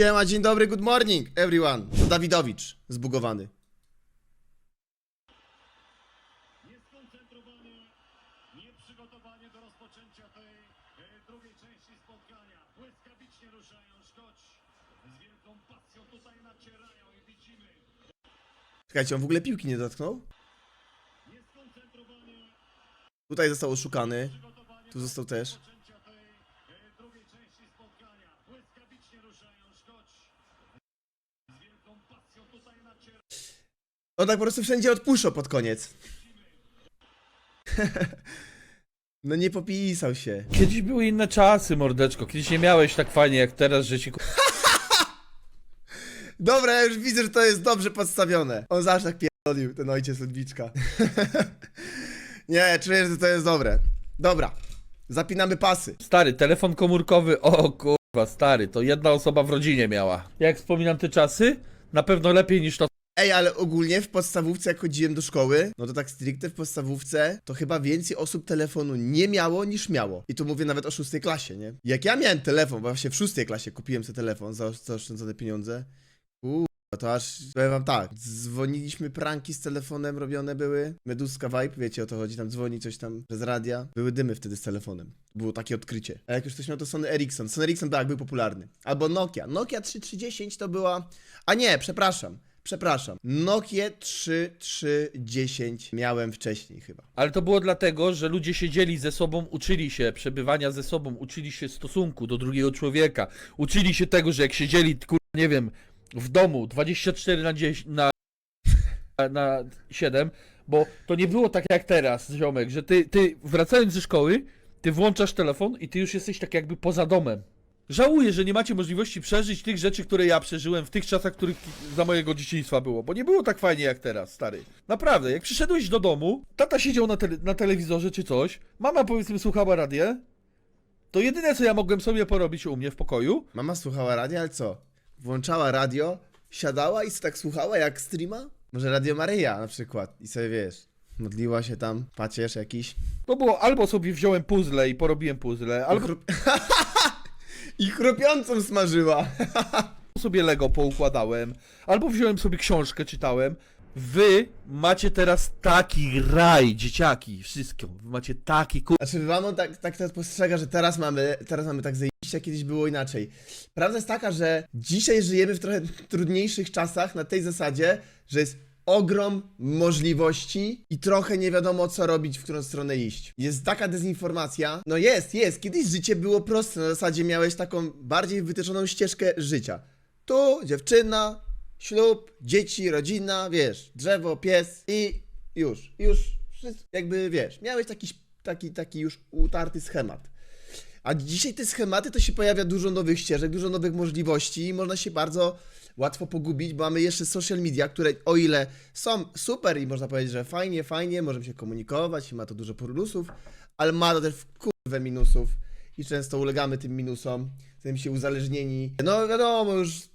Siema, dzień dobry, good morning, everyone. To Dawidowicz, zbugowany. Nieskoncentrowanie, nieprzygotowanie do rozpoczęcia tej e, drugiej części spotkania. Błyskawicznie ruszają Szkoć. Z wielką pasją tutaj nacierają i widzimy. Czekajcie, on w ogóle piłki nie dotknął? Tutaj został oszukany. Tu został też. do rozpoczęcia tej e, drugiej części spotkania. Błyskawicznie ruszają Szkoć. Z wielką pasją tutaj nacierają. On tak po prostu wszędzie odpuszczał pod koniec. No nie popisał się. Kiedyś były inne czasy, mordeczko. Kiedyś nie miałeś tak fajnie jak teraz, że ci ku- Dobra, ja już widzę, że to jest dobrze podstawione. On zawsze tak pierdolił, ten ojciec Ludwiczka. nie, czuję, że to jest dobre. Dobra, zapinamy pasy. Stary, telefon komórkowy, o kurwa, stary, to jedna osoba w rodzinie miała. Jak wspominam te czasy, na pewno lepiej niż to, Ej, ale ogólnie w podstawówce, jak chodziłem do szkoły, no to tak stricte w podstawówce, to chyba więcej osób telefonu nie miało niż miało. I tu mówię nawet o szóstej klasie, nie? Jak ja miałem telefon, bo właśnie w szóstej klasie kupiłem sobie telefon za zaoszczędzone pieniądze, Kurwa, to aż powiem wam tak, dzwoniliśmy pranki z telefonem robione były, Meduska Vibe, wiecie o to chodzi, tam dzwoni coś tam przez radia, były dymy wtedy z telefonem, było takie odkrycie. A jak już ktoś miał to Sony Ericsson, Sony Ericsson tak, był popularny. Albo Nokia, Nokia 3310 to była, a nie, przepraszam, przepraszam, Nokia 3310 miałem wcześniej chyba. ale to było dlatego, że ludzie siedzieli ze sobą, uczyli się przebywania ze sobą, uczyli się stosunku do drugiego człowieka, uczyli się tego, że jak siedzieli, kurwa, nie wiem, w domu 24 na 10, na, na 7, bo to nie było tak jak teraz, ziomek, że ty, ty wracając ze szkoły, ty włączasz telefon i ty już jesteś tak jakby poza domem. Żałuję, że nie macie możliwości przeżyć tych rzeczy, które ja przeżyłem w tych czasach, których za mojego dzieciństwa było, bo nie było tak fajnie jak teraz, stary. Naprawdę, jak przyszedłeś do domu, tata siedział na, na telewizorze czy coś, mama powiedzmy słuchała radia, to jedyne co ja mogłem sobie porobić u mnie w pokoju, Mama słuchała radia, ale co? Włączała radio, siadała i tak słuchała jak streama? Może Radio Maryja na przykład i sobie wiesz, modliła się tam, pacierz jakiś. to było albo sobie wziąłem puzzle i porobiłem puzzle, albo. I chrupiącą smażyła. sobie Lego poukładałem, albo wziąłem sobie książkę, czytałem. Wy macie teraz taki raj, dzieciaki, wszystko. Wy macie taki kur... Znaczy mamo tak, tak to postrzega, że teraz mamy, teraz mamy tak zajebiście, a kiedyś było inaczej. Prawda jest taka, że dzisiaj żyjemy w trochę trudniejszych czasach na tej zasadzie, że jest ogrom możliwości i trochę nie wiadomo co robić, w którą stronę iść. Jest taka dezinformacja. No jest, jest. Kiedyś życie było proste. Na zasadzie miałeś taką bardziej wytyczoną ścieżkę życia. Tu dziewczyna, ślub, dzieci, rodzina, wiesz, drzewo, pies i już. Już jakby wiesz, miałeś taki, taki, taki już utarty schemat. A dzisiaj te schematy to się pojawia dużo nowych ścieżek, dużo nowych możliwości i można się bardzo łatwo pogubić, bo mamy jeszcze social media, które o ile są super i można powiedzieć, że fajnie, fajnie, możemy się komunikować i ma to dużo plusów, ale ma to też kurwę minusów i często ulegamy tym minusom, tym się uzależnieni. No wiadomo, już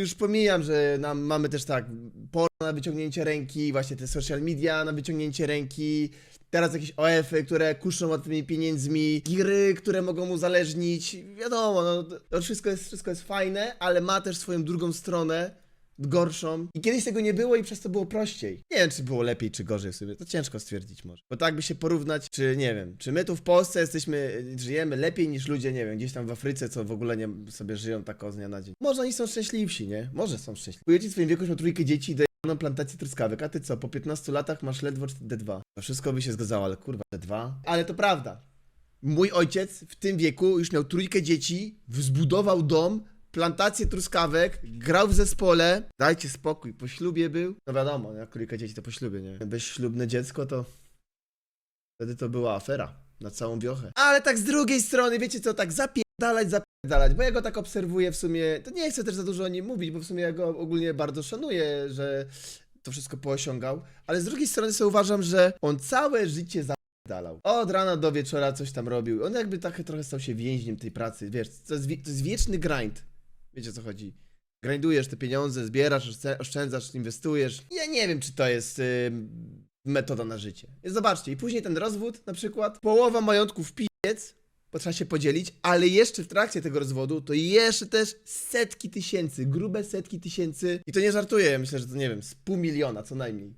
już pomijam, że nam mamy też tak porno na wyciągnięcie ręki, właśnie te social media na wyciągnięcie ręki, teraz jakieś OF-y, które kuszą łatwymi pieniędzmi, giry, które mogą uzależnić, wiadomo, no, to wszystko jest, wszystko jest fajne, ale ma też swoją drugą stronę, gorszą. I kiedyś tego nie było i przez to było prościej. Nie wiem, czy było lepiej, czy gorzej w to ciężko stwierdzić może. Bo tak by się porównać, czy nie wiem, czy my tu w Polsce jesteśmy, żyjemy lepiej niż ludzie, nie wiem, gdzieś tam w Afryce, co w ogóle nie sobie żyją tak z dnia na dzień. Może oni są szczęśliwsi, nie? Może są szczęśliwi. Ojciec w swoim wieku już miał trójkę dzieci i dają plantację truskawek, a ty co, po 15 latach masz ledwo D2. To wszystko by się zgadzało, ale kurwa, D2? Ale to prawda. Mój ojciec w tym wieku już miał trójkę dzieci, zbudował dom, plantację truskawek, grał w zespole. Dajcie spokój, po ślubie był. No wiadomo, jak trójkę dzieci to po ślubie, nie? Bezślubne dziecko to... Wtedy to była afera na całą wiochę. Ale tak z drugiej strony, wiecie co, tak zapierdalać, zapierdalać, bo ja go tak obserwuję w sumie, to nie chcę też za dużo o nim mówić, bo w sumie ja go ogólnie bardzo szanuję, że to wszystko poosiągał, ale z drugiej strony sobie uważam, że on całe życie zapierdalał. Od rana do wieczora coś tam robił. On jakby tak trochę stał się więźniem tej pracy, wiesz, to jest, to jest wieczny grind. Wiecie o co chodzi? Grindujesz te pieniądze, zbierasz, oszczę- oszczędzasz, inwestujesz. Ja nie wiem, czy to jest ym, metoda na życie. Zobaczcie, i później ten rozwód na przykład, połowa majątku w piec, bo trzeba się podzielić, ale jeszcze w trakcie tego rozwodu to jeszcze też setki tysięcy, grube setki tysięcy i to nie żartuję, myślę, że to nie wiem, z pół miliona co najmniej,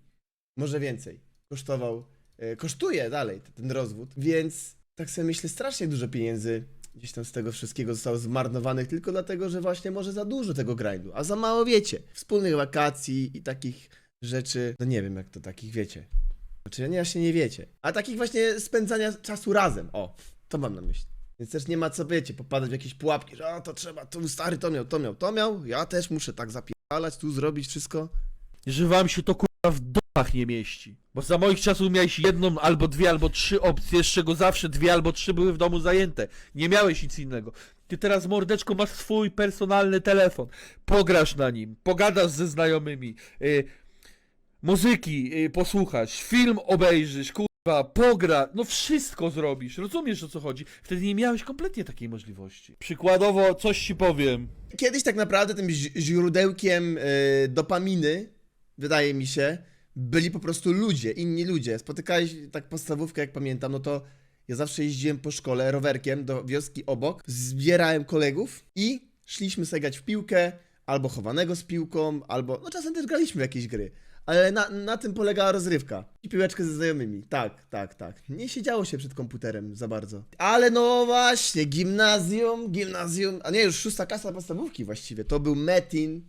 może więcej, kosztował, e, kosztuje dalej t- ten rozwód, więc tak sobie myślę, strasznie dużo pieniędzy gdzieś tam z tego wszystkiego zostało zmarnowanych tylko dlatego, że właśnie może za dużo tego grindu, a za mało wiecie, wspólnych wakacji i takich rzeczy, no nie wiem jak to takich wiecie, znaczy nie, właśnie nie wiecie, a takich właśnie spędzania czasu razem, o, to mam na myśli. Więc też nie ma co, wiecie, popadać w jakieś pułapki, że o, to trzeba, tu stary to miał, to miał, to miał, ja też muszę tak zapierdalać, tu zrobić wszystko. że wam się to kurwa w domach nie mieści. Bo za moich czasów miałeś jedną albo dwie albo trzy opcje, z czego zawsze dwie albo trzy były w domu zajęte. Nie miałeś nic innego. Ty teraz mordeczko masz swój personalny telefon. Pograsz na nim, pogadasz ze znajomymi, y, muzyki y, posłuchasz, film obejrzysz, kurwa, pogra, no wszystko zrobisz. Rozumiesz o co chodzi? Wtedy nie miałeś kompletnie takiej możliwości. Przykładowo, coś ci powiem. Kiedyś tak naprawdę tym źródełkiem y, dopaminy, wydaje mi się, byli po prostu ludzie, inni ludzie. Spotykałeś tak podstawówkę, jak pamiętam, no to ja zawsze jeździłem po szkole rowerkiem do wioski obok, zbierałem kolegów i szliśmy sobie grać w piłkę, albo chowanego z piłką, albo, no czasem też graliśmy w jakieś gry. Ale na, na tym polegała rozrywka. I piłeczkę ze znajomymi. Tak, tak, tak. Nie siedziało się przed komputerem za bardzo. Ale no właśnie, gimnazjum, gimnazjum, a nie, już szósta klasa podstawówki właściwie. To był Metin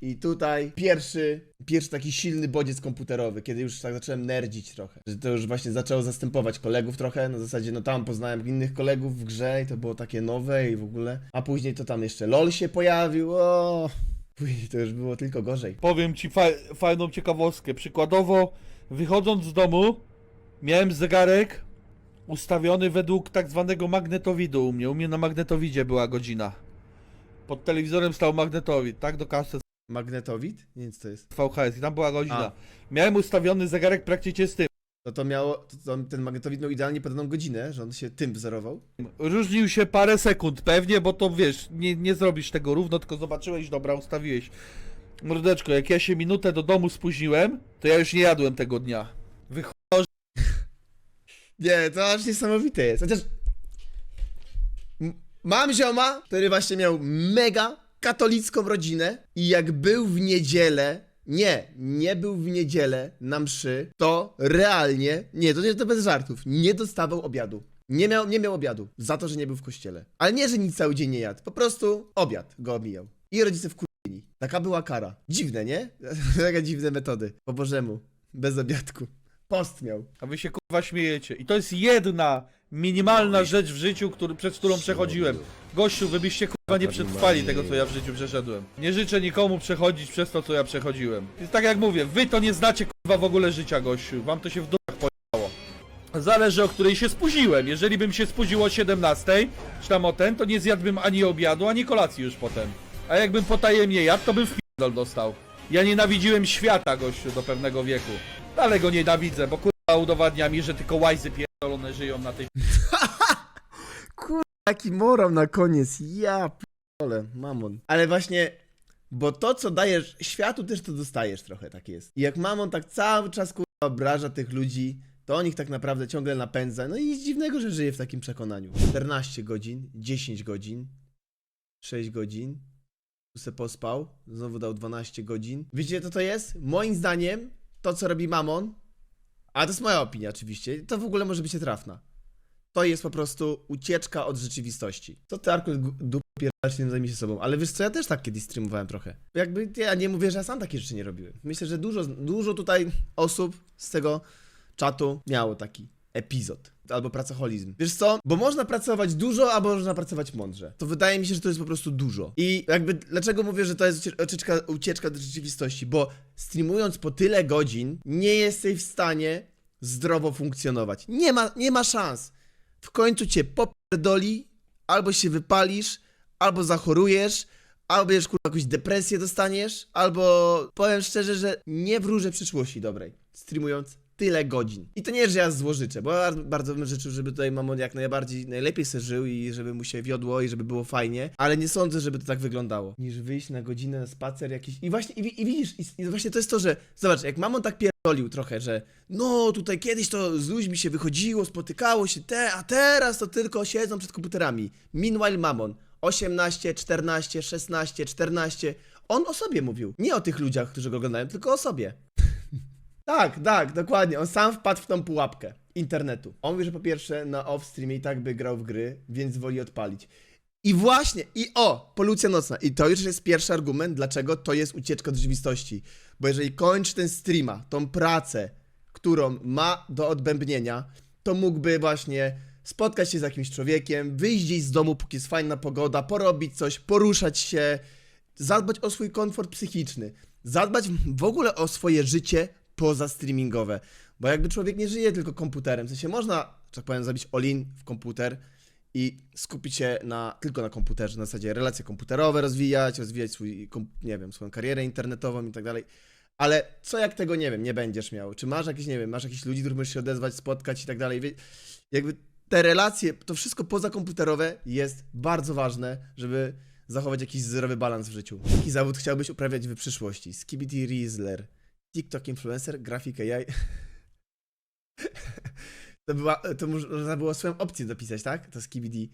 i tutaj pierwszy, pierwszy taki silny bodziec komputerowy, kiedy już tak zacząłem nerdzić trochę. Że to już właśnie zaczęło zastępować kolegów trochę, na zasadzie no tam poznałem innych kolegów w grze i to było takie nowe i w ogóle. A później to tam jeszcze LOL się pojawił, o. Później to już było tylko gorzej. Powiem ci fa fajną ciekawostkę. Przykładowo, wychodząc z domu, miałem zegarek ustawiony według tak zwanego magnetowidu u mnie. U mnie na magnetowidzie była godzina. Pod telewizorem stał magnetowid, tak do kasy Magnetowid? Nie wiem co to jest. VHS i tam była godzina. A. Miałem ustawiony zegarek praktycznie z tym. No to miało, to, to, ten magnetowid miał idealnie podaną godzinę, że on się tym wzorował. Różnił się parę sekund pewnie, bo to wiesz, nie, nie zrobisz tego równo, tylko zobaczyłeś, dobra, ustawiłeś. Mordeczko, jak ja się minutę do domu spóźniłem, to ja już nie jadłem tego dnia. Wycho Nie, to aż niesamowite jest. Chociaż m- mam zioma, który właśnie miał mega katolicką rodzinę i jak był w niedzielę, nie, nie był w niedzielę na mszy, to realnie, nie, to nie to bez żartów, nie dostawał obiadu. Nie miał, nie miał obiadu za to, że nie był w kościele. Ale nie, że nic cały dzień nie jadł, po prostu obiad go omijał. I rodzice wkurzyli. Taka była kara. Dziwne, nie? Takie dziwne metody. Po Bożemu. Bez obiadku. Post miał. A wy się kurwa śmiejecie. I to jest jedna minimalna rzecz w życiu, który, przez którą przechodziłem. Gościu, wy byście kurwa nie przetrwali tego, co ja w życiu przeszedłem. Nie życzę nikomu przechodzić przez to, co ja przechodziłem. Jest tak jak mówię, wy to nie znacie kurwa w ogóle życia, gościu. Wam to się w dupach pojechało. Zależy o której się spóźniłem. Jeżeli bym się spóźnił o 17, czy tam o ten, to nie zjadłbym ani obiadu, ani kolacji już potem. A jakbym potajemnie jadł, to bym w p***dol dostał. Ja nienawidziłem świata, gościu, do pewnego wieku. Dalej go nienawidzę, bo kurwa udowadnia mi, że tylko łajzy pierdolone żyją na tej Taki morał na koniec, ja p***ole, mamon. Ale właśnie, bo to co dajesz światu też to dostajesz trochę, tak jest. I jak mamon tak cały czas kurwa obraża tych ludzi, to on ich tak naprawdę ciągle napędza. No i nic dziwnego, że żyje w takim przekonaniu. 14 godzin, 10 godzin, 6 godzin, tu se pospał, znowu dał 12 godzin. Wiecie co to jest? Moim zdaniem to co robi mamon, a to jest moja opinia oczywiście, to w ogóle może być trafna to jest po prostu ucieczka od rzeczywistości. Co ty, Arku, dup pierdalasz, nie zajmij się sobą. Ale wiesz co, ja też tak kiedyś streamowałem trochę. Jakby ja nie mówię, że ja sam takie rzeczy nie robiłem. Myślę, że dużo, dużo tutaj osób z tego czatu miało taki epizod. Albo pracoholizm. Wiesz co? Bo można pracować dużo, albo można pracować mądrze. To wydaje mi się, że to jest po prostu dużo. I jakby dlaczego mówię, że to jest ucie- ucieczka, ucieczka od rzeczywistości? Bo streamując po tyle godzin, nie jesteś w stanie zdrowo funkcjonować. Nie ma, nie ma szans w końcu cię popierdoli, albo się wypalisz, albo zachorujesz, albo już kurwa jakąś depresję dostaniesz, albo powiem szczerze, że nie wróżę przyszłości dobrej, streamując tyle godzin. I to nie, że ja złożyczę, bo ja bardzo bym życzył, żeby tutaj mamon jak najbardziej, najlepiej se żył i żeby mu się wiodło i żeby było fajnie, ale nie sądzę, żeby to tak wyglądało. Niż wyjść na godzinę na spacer jakiś... I właśnie, i, i widzisz, i, i właśnie to jest to, że zobacz, jak mamon tak pierdoli, pierdolił trochę, że no tutaj kiedyś to z ludźmi się wychodziło, spotykało się te, a teraz to tylko siedzą przed komputerami. Meanwhile Mamon 18, 14, 16, 14. On o sobie mówił. Nie o tych ludziach, którzy go oglądają, tylko o sobie. Tak, tak, dokładnie. On sam wpadł w tą pułapkę internetu. On mówi, że po pierwsze na off-streamie i tak by grał w gry, więc woli odpalić. I właśnie, i o, polucja nocna. I to już jest pierwszy argument, dlaczego to jest ucieczka od rzeczywistości. Bo jeżeli kończy ten streama, tą pracę, którą ma do odbębnienia, to mógłby właśnie spotkać się z jakimś człowiekiem, wyjść z domu, póki jest fajna pogoda, porobić coś, poruszać się, zadbać o swój komfort psychiczny, zadbać w ogóle o swoje życie poza streamingowe. Bo jakby człowiek nie żyje tylko komputerem, w sensie można, że tak powiem, zabić all-in w komputer i skupić się na, tylko na komputerze, na zasadzie relacje komputerowe rozwijać, rozwijać swój, nie wiem, swoją karierę internetową i tak dalej. Ale co jak tego, nie wiem, nie będziesz miał? Czy masz jakieś, nie wiem, masz jakichś ludzi, których możesz się odezwać, spotkać i tak dalej? Jakby te relacje, to wszystko pozakomputerowe jest bardzo ważne, żeby zachować jakiś zdrowy balans w życiu. Jaki zawód chciałbyś uprawiać w przyszłości? Skibidi Riezler, TikTok influencer, grafik AI. To, była, to można było swoją opcję dopisać, tak? To Skibidi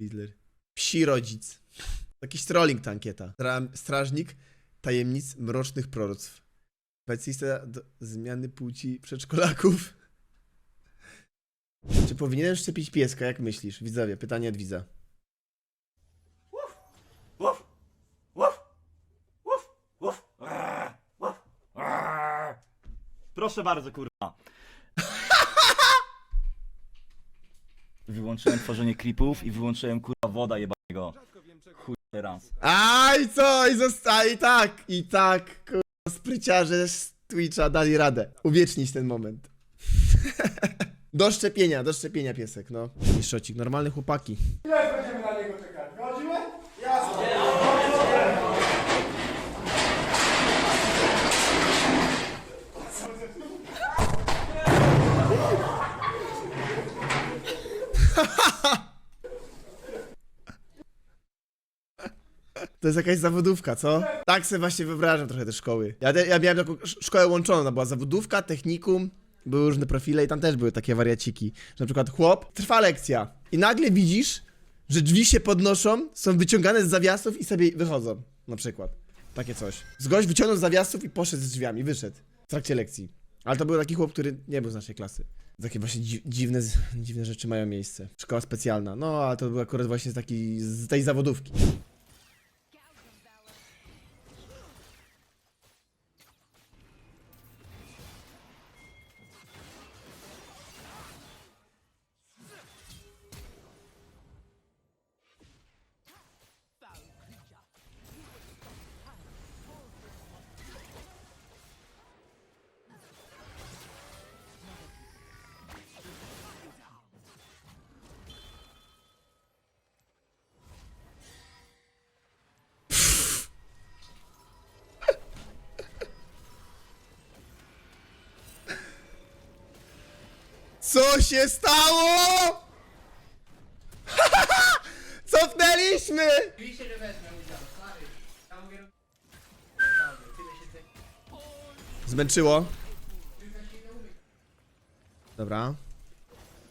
Riezler. Psi rodzic. Jakiś trolling ta ankieta. Stra- Strażnik tajemnic mrocznych proroctw. Specjalista do zmiany płci przedszkolaków. Czy powinienem szczepić pieska, jak myślisz? Widzowie, pytanie od widza. Proszę bardzo, kurwa. Wyłączyłem tworzenie klipów i wyłączyłem kurwa woda jebanego. Chuj teraz. A i co? I zostali tak, i tak, kurwa, spryciarze z Twitcha dali radę. Uwiecznić ten moment. do szczepienia, do szczepienia piesek, no. I szocik, normalne chłopaki. To jest jakaś zawodówka, co? Tak sobie właśnie wyobrażam trochę te szkoły. Ja, ja miałem taką sz- szkołę łączoną, była zawodówka, technikum, były różne profile i tam też były takie wariaciki. Że na przykład chłop, trwa lekcja i nagle widzisz, że drzwi się podnoszą, są wyciągane z zawiasów i sobie wychodzą. Na przykład. Takie coś. Z gość wyciągnął z zawiasów i poszedł z drzwiami, wyszedł. W trakcie lekcji. Ale to był taki chłop, który nie był z naszej klasy. Takie właśnie dzi dziwne, dziwne rzeczy mają miejsce. Szkoła specjalna. No, ale to był akurat właśnie z takiej, z tej zawodówki. Co się stało? Cofnęliśmy! Oczywiście, że wezmę udział, stary. Ja mówię... Naprawdę, tyle się te... Zmęczyło. Dobra.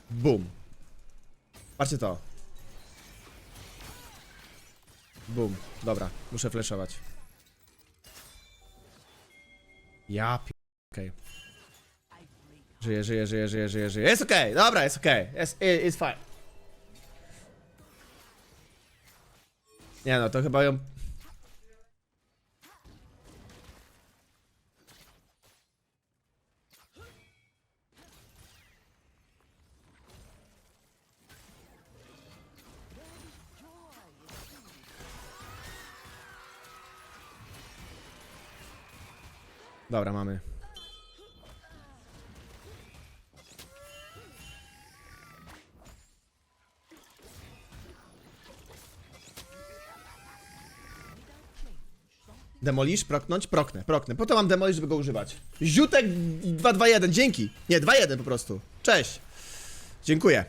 Bum. Patrzcie to. Bum. Dobra, muszę flashować. Ja pi... Okej. Żyję, żyję, żyję, żyję, żyję, żyję. Jest okej, dobra, jest okej. Jest, i- it's fine. Nie no, to chyba ją... Dobra, mamy. Demolisz, proknąć, proknę, proknę. Po to mam demolish, żeby go używać. Ziutek 221, dzięki. Nie, 21 po prostu. Cześć. Dziękuję.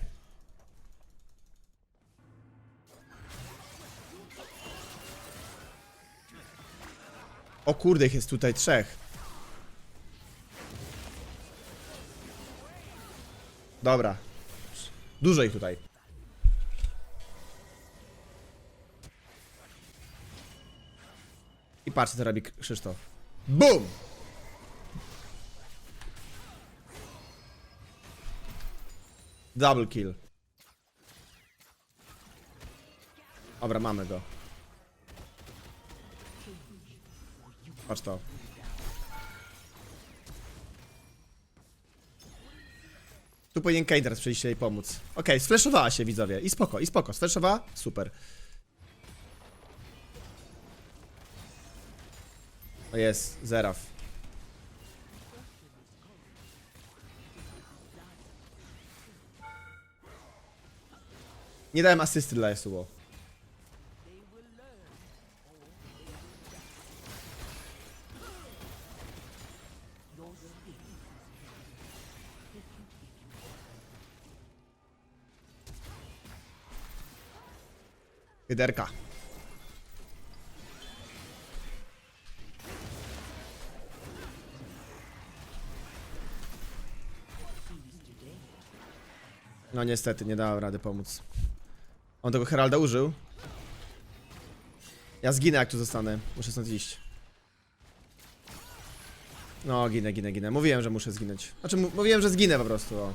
O kurde, jest tutaj trzech. Dobra. Dużo ich tutaj. I patrz, co robi Krzysztof. BUM! Double kill. Dobra, mamy go. Patrz to. Tu powinien teraz przyjść jej pomóc. Okej, sfleszowała się widzowie. I spoko, i spoko. Sfleszowała? Super. O jest, Zeraf. Nie dałem asysty dla Yasuo. Hyderka. No niestety, nie dałem rady pomóc. On tego Heralda użył. Ja zginę jak tu zostanę. Muszę stąd iść. No, ginę, ginę, ginę. Mówiłem, że muszę zginąć. Znaczy, mówiłem, że zginę po prostu, o.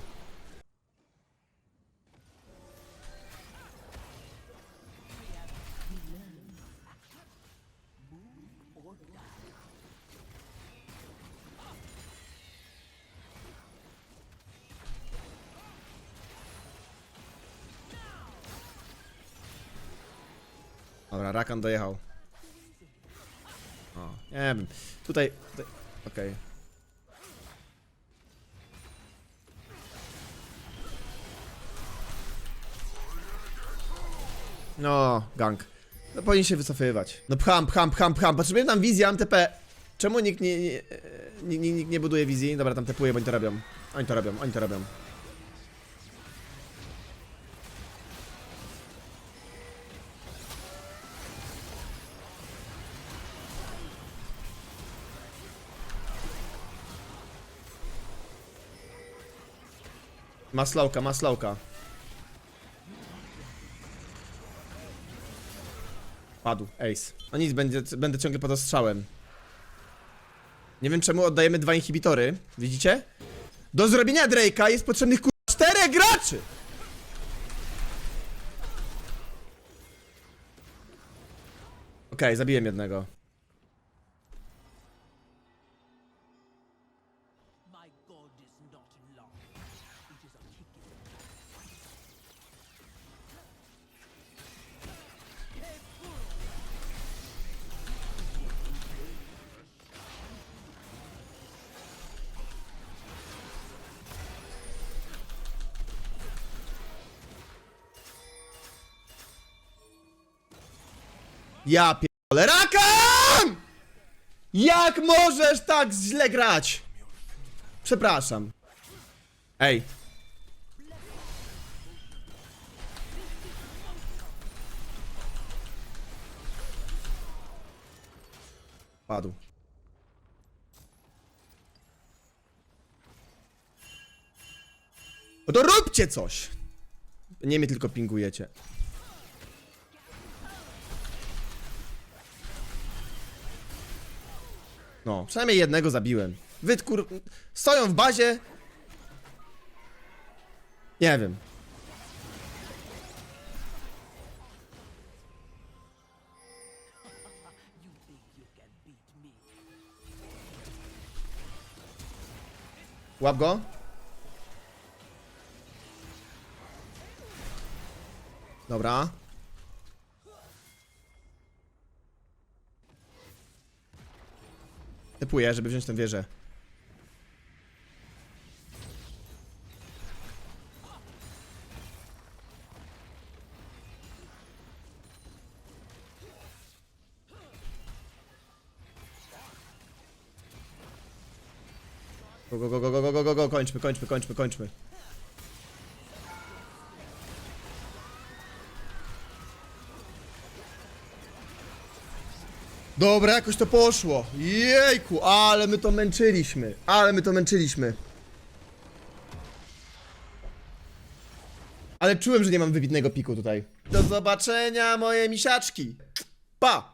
Rakan dojechał. O, nie wiem. Tutaj... tutaj... Okej. No, gang. No powinien się wycofywać. No pcham, pcham, pcham, pcham. Potrzebuję tam wizji, MTP. Czemu nikt nie, nie, nikt nie buduje wizji? Dobra, tam tepuję, bo oni to robią. Oni to robią, oni to robią. Ma slowka, ma slowka. Padł, ace. No nic, będzie, będę ciągle pod ostrzałem. Nie wiem czemu oddajemy dwa inhibitory. Widzicie? Do zrobienia Drake'a jest potrzebnych kur... czterech graczy! Okej, zabiłem jednego. Ja pierdolę Rakan! Jak możesz tak źle grać? Przepraszam. Ej. Padł. No to róbcie coś! Nie mnie tylko pingujecie. No, przynajmniej jednego zabiłem. Wy kur... Stoją w bazie. Nie wiem. Łap go. Dobra. Typuję, żeby wziąć tę wieżę. Go, go, go, go, go, go, go, go, kończmy, kończmy, kończmy, kończmy. Dobra, jakoś to poszło. Jejku, ale my to męczyliśmy. Ale my to męczyliśmy. Ale czułem, że nie mam wybitnego piku tutaj. Do zobaczenia, moje misiaczki. Pa!